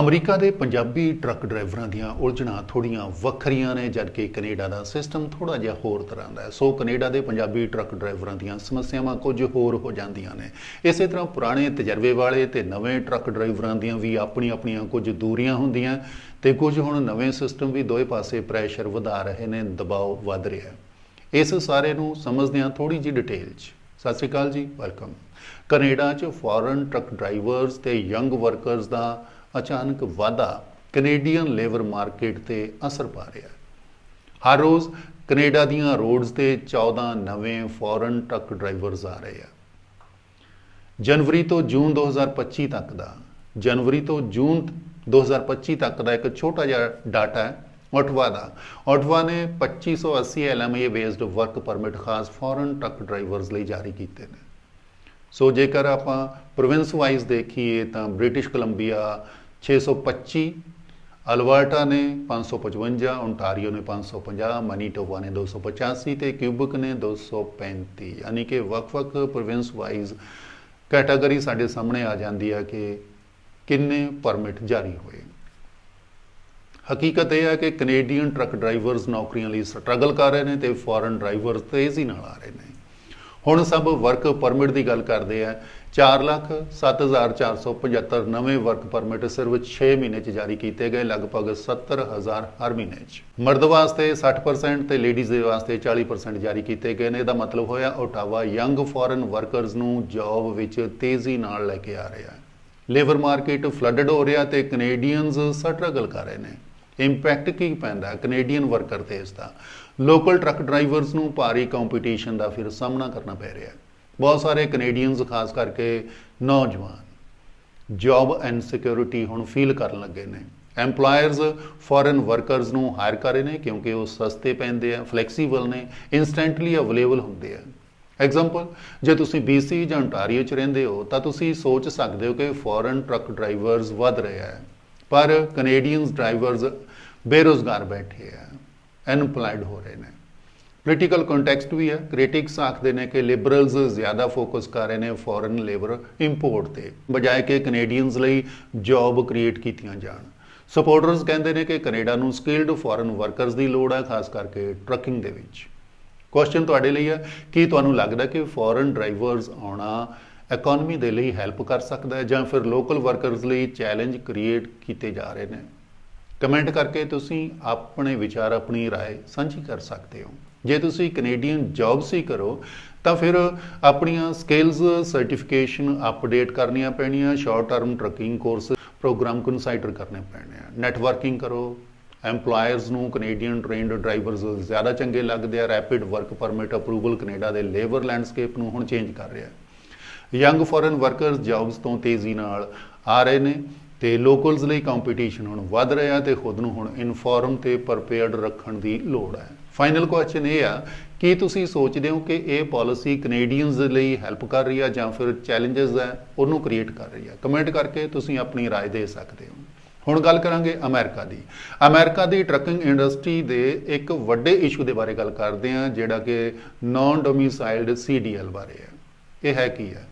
America ਦੇ Punjabi truck ਡਰਾਈਵਰਾਂ ਦੀਆਂ ਉਲਝਣਾਂ ਥੋੜੀਆਂ ਵੱਖਰੀਆਂ ਨੇ ਜਦਕਿ ਕੈਨੇਡਾ ਦਾ ਸਿਸਟਮ ਥੋੜਾ ਜਿਹਾ ਹੋਰ ਤਰ੍ਹਾਂ ਦਾ ਹੈ। ਸੋ ਕੈਨੇਡਾ ਦੇ ਪੰਜਾਬੀ ਟਰੱਕ ਡਰਾਈਵਰਾਂ ਦੀਆਂ ਸਮੱਸਿਆਵਾਂ ਕੁਝ ਹੋਰ ਹੋ ਜਾਂਦੀਆਂ ਨੇ। ਇਸੇ ਤਰ੍ਹਾਂ ਪੁਰਾਣੇ ਤਜਰਬੇ ਵਾਲੇ ਤੇ ਨਵੇਂ ਟਰੱਕ ਡਰਾਈਵਰਾਂ ਦੀਆਂ ਵੀ ਆਪਣੀ-ਆਪਣੀਆਂ ਕੁਝ ਦੂਰੀਆਂ ਹੁੰਦੀਆਂ ਤੇ ਕੁਝ ਹੁਣ ਨਵੇਂ ਸਿਸਟਮ ਵੀ ਦੋਏ ਪਾਸੇ ਪ੍ਰੈਸ਼ਰ ਵਧਾ ਰਹੇ ਨੇ, ਦਬਾਅ ਵੱਧ ਰਿਹਾ ਹੈ। ਇਸ ਸਾਰੇ ਨੂੰ ਸਮਝਦੇ ਹਾਂ ਥੋੜੀ ਜੀ ਡਿਟੇਲ 'ਚ। ਸਤਿ ਸ਼੍ਰੀ ਅਕਾਲ ਜੀ, ਵੈਲਕਮ। ਕੈਨੇਡਾ 'ਚ ਫੋਰਨ ਟਰੱਕ ਡਰਾਈਵਰਸ ਤੇ ਯੰਗ ਵਰਕਰਸ ਦਾ ਅਚਾਨਕ ਵਾਧਾ ਕੈਨੇਡੀਅਨ ਲੇਬਰ ਮਾਰਕੀਟ ਤੇ ਅਸਰ ਪਾ ਰਿਹਾ ਹੈ। ਹਰ ਰੋਜ਼ ਕੈਨੇਡਾ ਦੀਆਂ ਰੋਡਸ ਤੇ 14 ਨਵੇਂ ਫੋਰਨ ਟਰੱਕ ਡਰਾਈਵਰਸ ਆ ਰਹੇ ਆ। ਜਨਵਰੀ ਤੋਂ ਜੂਨ 2025 ਤੱਕ ਦਾ, ਜਨਵਰੀ ਤੋਂ ਜੂਨ 2025 ਤੱਕ ਦਾ ਇੱਕ ਛੋਟਾ ਜਿਹਾ ਡਾਟਾ ਹੈ, ਓਟਵਾ ਦਾ। ਓਟਵਾ ਨੇ 2580 ਐਲਐਮਏ ਬੇਸਡ ਵਰਕ ਪਰਮਿਟ ਖਾਸ ਫੋਰਨ ਟਰੱਕ ਡਰਾਈਵਰਸ ਲਈ ਜਾਰੀ ਕੀਤੇ ਨੇ। ਸੋ ਜੇਕਰ ਆਪਾਂ ਪ੍ਰੋਵਿੰਸ ਵਾਈਜ਼ ਦੇਖੀਏ ਤਾਂ ਬ੍ਰਿਟਿਸ਼ ਕੋਲੰਬੀਆ 625 ਅਲਬਰਟਾ ਨੇ 555 ਓਨਟਾਰੀਓ ਨੇ 550 ਮਨੀਟੋਬਾ ਨੇ 285 ਤੇ ਕਿਊਬਕ ਨੇ 235 ਯਾਨੀ ਕਿ ਵੱਖ-ਵੱਖ ਪ੍ਰੋਵਿੰਸ ਵਾਈਜ਼ ਕੈਟਾਗਰੀ ਸਾਡੇ ਸਾਹਮਣੇ ਆ ਜਾਂਦੀ ਹੈ ਕਿ ਕਿੰਨੇ ਪਰਮਿਟ ਜਾਰੀ ਹੋਏ। ਹਕੀਕਤ ਇਹ ਹੈ ਕਿ ਕੈਨੇਡੀਅਨ ਟਰੱਕ ਡਰਾਈਵਰਸ ਨੌਕਰੀਆਂ ਲਈ ਸਟਰਗਲ ਕਰ ਰਹੇ ਨੇ ਤੇ ਫੋਰਨ ਡਰਾਈਵਰਸ ਤੇਜ਼ੀ ਨਾਲ ਆ ਰਹੇ ਨੇ। ਹੁਣ ਸਭ ਵਰਕ ਪਰਮਿਟ ਦੀ ਗੱਲ ਕਰਦੇ ਆ। 477475 ਨਵੇਂ ਵਰਕ ਪਰਮਿਟ ਸਿਰਫ 6 ਮਹੀਨੇ ਚ ਜਾਰੀ ਕੀਤੇ ਗਏ, ਲਗਭਗ 70000 ਹਰ ਮਹੀਨੇ ਚ। ਮਰਦ ਵਾਸਤੇ 60% ਤੇ ਲੇਡੀਜ਼ ਦੇ ਵਾਸਤੇ 40% ਜਾਰੀ ਕੀਤੇ ਗਏ ਨੇ। ਇਹਦਾ ਮਤਲਬ ਹੋਇਆ ਓਟਾਵਾ ਯੰਗ ਫੋਰਨ ਵਰਕਰਸ ਨੂੰ ਜੌਬ ਵਿੱਚ ਤੇਜ਼ੀ ਨਾਲ ਲੈ ਕੇ ਆ ਰਿਹਾ। ਹੈ ਲੇਬਰ ਮਾਰਕੀਟ ਫਲੱਡਡ ਹੋ ਰਿਹਾ ਤੇ ਕੈਨੇਡੀਅਨਸ ਸਟਰਗਲ ਕਰ ਰਹੇ ਨੇ। ਇੰਪੈਕਟ ਕੀ ਪੈਂਦਾ? ਕੈਨੇਡੀਅਨ ਵਰਕਰ ਤੇ ਇਸ ਦਾ। ਲੋਕਲ ਟਰੱਕ ਡਰਾਈਵਰਸ ਨੂੰ ਭਾਰੀ ਕੰਪੀਟੀਸ਼ਨ ਦਾ ਫਿਰ ਸਾਹਮਣਾ ਕਰਨਾ ਪੈ ਰਿਹਾ। ਹੈ ਬਹੁਤ ਸਾਰੇ ਕੈਨੇਡੀਅਨਸ ਖਾਸ ਕਰਕੇ ਨੌਜਵਾਨ ਜੌਬ ਇਨਸਿਕਿਉਰਿਟੀ ਹੁਣ ਫੀਲ ਕਰਨ ਲੱਗੇ ਨੇ। EMPLOYERS ਫੋਰਨ ਵਰਕਰਸ ਨੂੰ ਹਾਇਰ ਕਰ ਰਹੇ ਨੇ ਕਿਉਂਕਿ ਉਹ ਸਸਤੇ ਪੈਂਦੇ ਆ ਫਲੈਕਸੀਬਲ ਨੇ ਇਨਸਟੈਂਟਲੀ ਅਵੇਲੇਬਲ ਹੁੰਦੇ ਆ। ਐਗਜ਼ਾਮਪਲ ਜੇ ਤੁਸੀਂ BC ਜਾਂ ਅੰਟਾਰੀਓ ਚ ਰਹਿੰਦੇ ਹੋ, ਤਾਂ ਤੁਸੀਂ ਸੋਚ ਸਕਦੇ ਹੋ ਕਿ ਫੋਰਨ ਟਰੱਕ ਡਰਾਈਵਰਸ ਵੱਧ ਰਿਹਾ ਹੈ ਪਰ ਕੈਨੇਡੀਅਨਸ ਡਰਾਈਵਰਸ ਬੇਰੋਜ਼ਗਾਰ ਬੈਠੇ ਆ ਅਨਪਲਾਈਡ ਹੋ ਰਹੇ ਨੇ। ਪੋਲੀਟੀਕਲ ਕੰਟੈਕਸਟ ਵੀ ਹੈ ਕ੍ਰਿਟਿਕਸ ਆਖਦੇ ਨੇ ਕਿ ਲਿਬਰਲਸ ਜ਼ਿਆਦਾ ਫੋਕਸ ਕਰ ਰਹੇ ਨੇ ਫੋਰਨ ਲੇਬਰ ਇੰਪੋਰਟ ਤੇ, ਬਜਾਏ ਕਿ ਕੈਨੇਡੀਅਨਸ ਲਈ ਜੌਬ ਕ੍ਰੀਏਟ ਕੀਤੀਆਂ ਜਾਣ। ਸਪੋਰਟਰਸ ਕਹਿੰਦੇ ਨੇ ਕਿ ਕੈਨੇਡਾ ਨੂੰ ਸਕਿਲਡ ਫੋਰਨ ਵਰਕਰਸ ਦੀ ਲੋੜ ਹੈ ਖਾਸ ਕਰਕੇ ਟਰੱਕਿੰਗ ਦੇ ਵਿੱਚ। ਕੁਐਸਚਨ ਤੁਹਾਡੇ ਲਈ ਹੈ ਕੀ ਤੁਹਾਨੂੰ ਲੱਗਦਾ ਕਿ ਫੋਰਨ ਡਰਾਈਵਰਸ ਆਉਣਾ ਇਕਨੋਮੀ ਦੇ ਲਈ ਹੈਲਪ ਕਰ ਸਕਦਾ ਹੈ ਜਾਂ ਫਿਰ ਲੋਕਲ ਵਰਕਰਸ ਲਈ ਚੈਲੰਜ ਕ੍ਰੀਏਟ ਕੀਤੇ ਜਾ ਰਹੇ ਨੇ? ਕਮੈਂਟ ਕਰਕੇ ਤੁਸੀਂ ਆਪਣੇ ਵਿਚਾਰ ਆਪਣੀ رائے ਸਾਂਝੀ ਕਰ ਸਕਦੇ ਹੋ ਜੇ ਤੁਸੀਂ ਕੈਨੇਡੀਅਨ ਜੌਬ ਸੀ ਕਰੋ ਤਾਂ ਫਿਰ ਆਪਣੀਆਂ ਸਕਿੱਲਸ ਸਰਟੀਫਿਕੇਸ਼ਨ ਅਪਡੇਟ ਕਰਨੀਆਂ ਪੈਣੀਆਂ short term trucking course program consider ਕਰਨੇ ਪੈਣੇ ਆ ਨੈਟਵਰਕਿੰਗ ਕਰੋ EMPLOYERS ਨੂੰ ਕੈਨੇਡੀਅਨ ਟ੍ਰੇਨਡ ਡਰਾਈਵਰਸ ਜ਼ਿਆਦਾ ਚੰਗੇ ਲੱਗਦੇ ਆ rapid work permit approval Canada ਦੇ ਲੇਬਰ ਲੈਂਡਸਕੇਪ ਨੂੰ ਹੁਣ ਚੇਂਜ ਕਰ ਰਿਹਾ ਹੈ ਯੰਗ ਫੋਰਨ ਵਰਕਰਸ ਜੌਬਸ ਤੋਂ ਤੇਜ਼ੀ ਨਾਲ ਆ ਰਹੇ ਨੇ ਤੇ ਲੋਕਲਸ ਲਈ ਕੰਪੀਟੀਸ਼ਨ ਹੁਣ ਵੱਧ ਰਿਹਾ ਤੇ ਖੁਦ ਨੂੰ ਹੁਣ ਇਨਫੋਰਮ ਤੇ ਪ੍ਰਪੇਅਰਡ ਰੱਖਣ ਦੀ ਲੋੜ ਹੈ ਫਾਈਨਲ ਕੁਐਸਚਨ ਇਹ ਆ ਕੀ ਤੁਸੀਂ ਸੋਚਦੇ ਹੋ ਕਿ ਇਹ ਪਾਲਿਸੀ ਕੈਨੇਡੀਅਨਸ ਦੇ ਲਈ ਹੈਲਪ ਕਰ ਰਹੀ ਹੈ ਜਾਂ ਫਿਰ ਚੈਲੰਜਸ ਹੈ ਉਹਨੂੰ ਕ੍ਰੀਏਟ ਕਰ ਰਹੀ ਹੈ ਕਮੈਂਟ ਕਰਕੇ ਤੁਸੀਂ ਆਪਣੀ رائے ਦੇ ਸਕਦੇ ਹੋ ਹੁਣ ਗੱਲ ਕਰਾਂਗੇ ਅਮਰੀਕਾ ਦੀ ਅਮਰੀਕਾ ਦੀ ਟਰੱਕਿੰਗ ਇੰਡਸਟਰੀ ਦੇ ਇੱਕ ਵੱਡੇ ਇਸ਼ੂ ਦੇ ਬਾਰੇ ਗੱਲ ਕਰਦੇ ਹਾਂ ਜਿਹੜਾ ਕਿ ਨਾਨ ਡੋਮਿਸਾਈਲਡ ਸੀਡੀਐਲ ਬਾਰੇ ਹੈ ਇਹ ਹੈ ਕੀ ਹੈ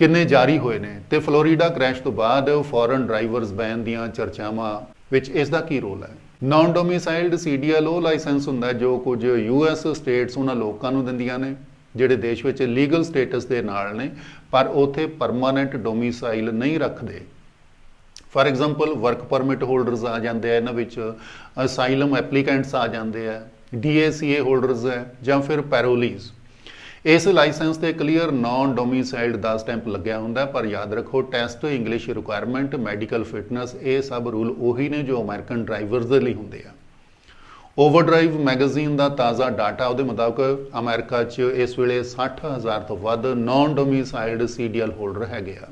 ਕਿੰਨੇ ਜਾਰੀ ਹੋਏ ਨੇ ਤੇ ਫਲੋਰੀਡਾ ਕ੍ਰੈਸ਼ ਤੋਂ ਬਾਅਦ ਫੋਰਨ ਡਰਾਈਵਰਸ ਬੈਨ ਦੀਆਂ ਚਰਚਾਵਾਂ ਵਿੱਚ ਇਸ ਦਾ ਕੀ ਰੋਲ ਹੈ? ਨਾਨ ਡੋਮਿਸਾਈਲਡ ਸੀਡੀਐਲ ਉਹ ਲਾਇਸੈਂਸ ਹੁੰਦਾ ਜੋ ਕੁਝ ਯੂਐਸ ਸਟੇਟਸ ਉਹਨਾਂ ਲੋਕਾਂ ਨੂੰ ਦਿੰਦੀਆਂ ਨੇ, ਜਿਹੜੇ ਦੇਸ਼ ਵਿੱਚ ਲੀਗਲ ਸਟੇਟਸ ਦੇ ਨਾਲ ਨੇ, ਪਰ ਉਥੇ ਪਰਮਾਨੈਂਟ ਡੋਮਿਸਾਈਲ ਨਹੀਂ ਰੱਖਦੇ। For example work permit holders ਆ ਜਾਂਦੇ ਆ, ਇਹਨਾਂ ਵਿੱਚ ਅਸਾਈਲਮ ਐਪਲੀਕੈਂਟਸ ਆ ਜਾਂਦੇ ਆ ਡੀਏਸੀਏ ਹੋਲਡਰਸ ਹੈ ਜਾਂ ਫਿਰ ਪੈਰੋਲੀਜ਼ ਇਸ ਲਾਇਸੈਂਸ ਤੇ ਕਲੀਅਰ ਨਾਨ ਡੋਮਿਸਾਈਲਡ ਦਾ ਸਟੈਂਪ ਲੱਗਿਆ ਹੁੰਦਾ ਪਰ ਯਾਦ ਰੱਖੋ, test, English requirement, medical fitness, ਇਹ ਸਭ ਰੂਲ ਉਹੀ ਨੇ ਜੋ ਅਮਰੀਕਨ ਡਰਾਈਵਰਸ ਦੇ ਲਈ ਹੁੰਦੇ ਆ। ਓਵਰਡਰਾਈਵ ਮੈਗਜ਼ੀਨ ਦਾ ਤਾਜ਼ਾ ਡਾਟਾ ਉਹਦੇ ਮੁਤਾਬਕ ਅਮਰੀਕਾ 'ਚ ਇਸ ਵੇਲੇ 60000 ਤੋਂ ਵੱਧ ਨਾਨ ਡੋਮਿਸਾਈਲਡ ਸੀਡੀਐਲ ਹੋਲਡਰ ਹੈਗੇ ਆ।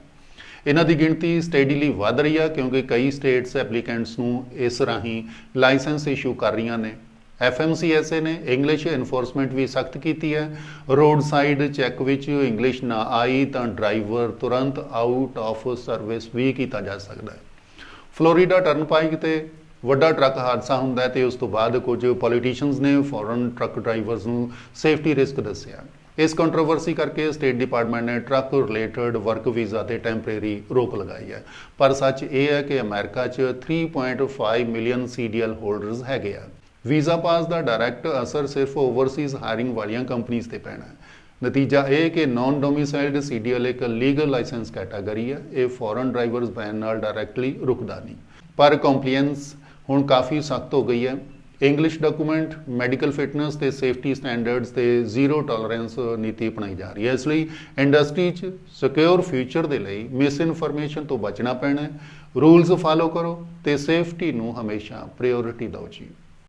ਇਹਨਾਂ ਦੀ ਗਿਣਤੀ ਸਟੇਡੀਲੀ ਵਧ ਰਹੀ ਆ ਕਿਉਂਕਿ ਕਈ ਸਟੇਟਸ ਐਪਲੀਕੈਂਟਸ ਨੂੰ ਇਸ ਰਾਹੀਂ ਲਾਇਸੈਂਸ ਇਸ਼ੂ ਕਰ ਰਹੀਆਂ ਨੇ। FMCSA ਨੇ ਇੰਗਲਿਸ਼ ਐਨਫੋਰਸਮੈਂਟ ਵੀ ਸਖਤ ਕੀਤੀ ਹੈ। ਰੋਡ ਸਾਈਡ ਚੈੱਕ ਵਿੱਚ ਇੰਗਲਿਸ਼ ਨਾ ਆਈ ਤਾਂ ਡਰਾਈਵਰ ਤੁਰੰਤ ਆਊਟ ਆਫ ਸਰਵਿਸ ਵੀ ਕੀਤਾ ਜਾ ਸਕਦਾ ਹੈ। ਫਲੋਰੀਡਾ ਟਰਨਪਾਈਕ ਤੇ ਵੱਡਾ ਟਰੱਕ ਹਾਦਸਾ ਹੁੰਦਾ ਹੈ ਤੇ ਉਸ ਤੋਂ ਬਾਅਦ ਕੁਝ ਪੋਲੀਟੀਸ਼ੀਅਨਸ ਨੇ ਫੋਰਨ ਟਰੱਕ ਡਰਾਈਵਰਸ ਨੂੰ ਸੇਫਟੀ ਰਿਸਕ ਦੱਸਿਆ। ਇਸ ਕੰਟਰੋਵਰਸੀ ਕਰਕੇ ਸਟੇਟ ਡਿਪਾਰਟਮੈਂਟ ਨੇ ਟਰੱਕ ਰਿਲੇਟਡ ਵਰਕ ਵੀਜ਼ਾ ਤੇ ਟੈਂਪਰੇਰੀ ਰੋਕ ਲਗਾਈ ਹੈ। ਪਰ ਸੱਚ ਇਹ ਹੈ ਕਿ ਅਮਰੀਕਾ 'ਚ 3.5 ਮਿਲੀਅਨ ਸੀਡੀਐਲ ਹੋਲਡਰਸ ਹੈਗੇ ਆ। ਵੀਜ਼ਾ ਪਾਸ ਦਾ ਡਾਇਰੈਕਟ ਅਸਰ ਸਿਰਫ ਓਵਰਸੀਜ਼ ਹਾਇਰਿੰਗ ਵਾਲੀਆਂ ਕੰਪਨੀਆਂ ਤੇ ਪੈਣਾ ਹੈ। ਨਤੀਜਾ ਇਹ ਕਿ ਨਾਨ ਡੋਮਿਸਾਈਲਡ ਸੀਡੀਐਲ ਇੱਕ ਲੀਗਲ ਲਾਇਸੈਂਸ ਕੈਟਾਗਰੀ ਹੈ। ਇਹ ਫੋਰਨ ਡਰਾਈਵਰਸ ਬੈਨ ਨਾਲ ਡਾਇਰੈਕਟਲੀ ਰੁਕਦਾ ਨਹੀਂ। ਪਰ ਕੰਪਲਾਈਂਸ ਹੁਣ ਕਾਫੀ ਸਖਤ ਹੋ ਗਈ ਹੈ। ਇੰਗਲਿਸ਼ ਡਾਕੂਮੈਂਟ ਮੈਡੀਕਲ ਫਿਟਨੈਸ ਤੇ ਸੇਫਟੀ ਸਟੈਂਡਰਡਸ ਤੇ ਜ਼ੀਰੋ ਟੋਲਰੈਂਸ ਨੀਤੀ ਅਪਣਾਈ ਜਾ ਰਹੀ ਹੈ। ਇਸ ਲਈ ਇੰਡਸਟਰੀ 'ਚ ਸਿਕਿਉਰ ਫਿਊਚਰ ਦੇ ਲਈ ਮਿਸ ਇਨਫੋਰਮੇਸ਼ਨ ਤੋਂ ਬਚਣਾ ਪੈਣਾ ਹੈ। ਰੂਲਸ ਫਾਲੋ ਕਰੋ ਤੇ ਸੇਫਟੀ ਨੂੰ ਹਮੇਸ਼ਾ ਪ੍ਰਾਇੋਰਟੀ ਦਿਓ ਜੀ।